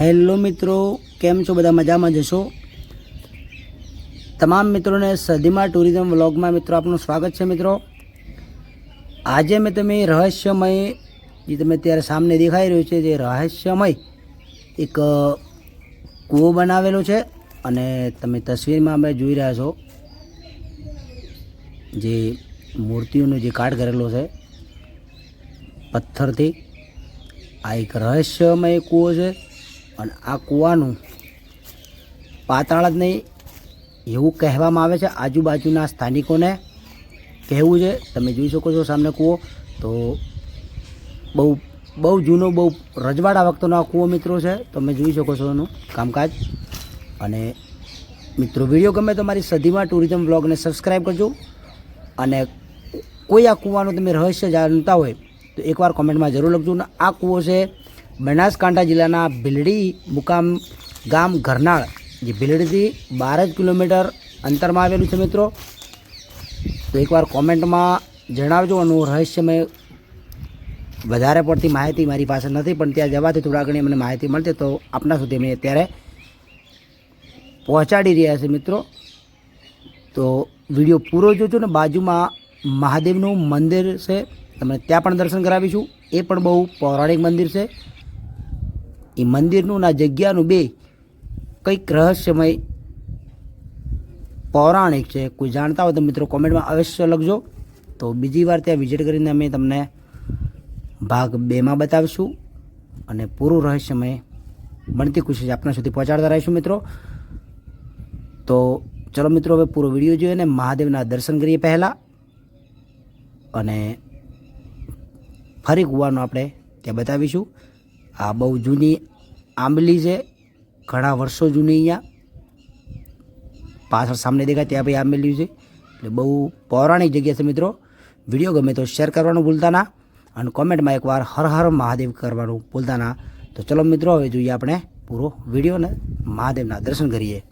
Hello મિત્રો, કેમ છો? બધા મજામાં જશો તમામ મિત્રોને સદીમાં ટુરિઝમ વ્લોગમાં મિત્રો આપનું સ્વાગત છે મિત્રો. આજે મેં તમે રહસ્યમય, જે તમે અત્યારે સામને દેખાઈ રહ્યું છે, જે રહસ્યમય એક કૂવો બનાવેલો છે અને તમે તસવીરમાં અમે જોઈ રહ્યા છો જે મૂર્તિઓનો જે કાટ કરેલો છે પથ્થરથી. આ એક રહસ્યમય કૂવો છે. અને આ કૂવાનું પાતાળ જ નહીં, એવું કહેવામાં આવે છે. આજુબાજુના સ્થાનિકોને કહેવું છે. તમે જોઈ શકો છો સામે કૂવો. તો બહુ બહુ જૂનો, બહુ રજવાડા વખતનો આ કૂવો મિત્રો છે. તમે જોઈ શકો છો એનું કામકાજ. અને મિત્રો, વીડિયો ગમે તો મારી સદીમાં ટુરિઝમ બ્લોગને સબસ્ક્રાઈબ કરજો. અને કોઈ આ કૂવાનું તમે રહસ્ય જાણતા હોય, તો એકવાર કોમેન્ટમાં જરૂર લખજો. ને આ કૂવો છે બનાસકાંઠા જિલ્લાના ભીલડી મુકામ ગામ ઘરનાળ, જે ભીલડીથી બાર જ કિલોમીટર અંતરમાં આવેલું છે મિત્રો. તો એકવાર કોમેન્ટમાં જણાવજો અને રહસ્યમય વધારે પડતી માહિતી મારી પાસે નથી, પણ ત્યાં જવાથી થોડા ઘણી મને માહિતી મળશે તો આપના સુધી અમે અત્યારે પહોંચાડી રહ્યા છે મિત્રો. તો વીડિયો પૂરો જોજો ને બાજુમાં મહાદેવનું મંદિર છે, તમને ત્યાં પણ દર્શન કરાવીશું. એ પણ બહુ પૌરાણિક મંદિર છે. એ મંદિરનું ના જગ્યાનું બે કંઈક રહસ્યમય પૌરાણિક છે. કોઈ જાણતા હોય તો મિત્રો કોમેન્ટમાં અવશ્ય લખજો. તો બીજી વાર ત્યાં વિઝિટ કરીને અમે તમને ભાગ બેમાં બતાવીશું અને પૂરું રહસ્યમય બનતી કોશિશ આપણા સુધી પહોંચાડતા રહીશું મિત્રો. તો ચલો મિત્રો, હવે પૂરો વીડિયો જોઈએ અને મહાદેવના દર્શન કરીએ પહેલાં. અને ફરી કૂવાનું આપણે ત્યાં બતાવીશું. આ બહુ જૂની આંબલી છે. ઘણા વર્ષો જૂની અહીંયા. પાછળ સામને દેખાય ત્યાં ભાઈ આંબલી છે. એટલે બહુ પૌરાણિક જગ્યા છે મિત્રો. વીડિયો ગમે તો શેર કરવાનું ભૂલતા ના. અને કોમેન્ટમાં એકવાર હર હર મહાદેવ કરવાનું ભૂલતા ના. તો ચલો મિત્રો, હવે જોઈએ આપણે પૂરો વીડિયો ને મહાદેવના દર્શન કરીએ.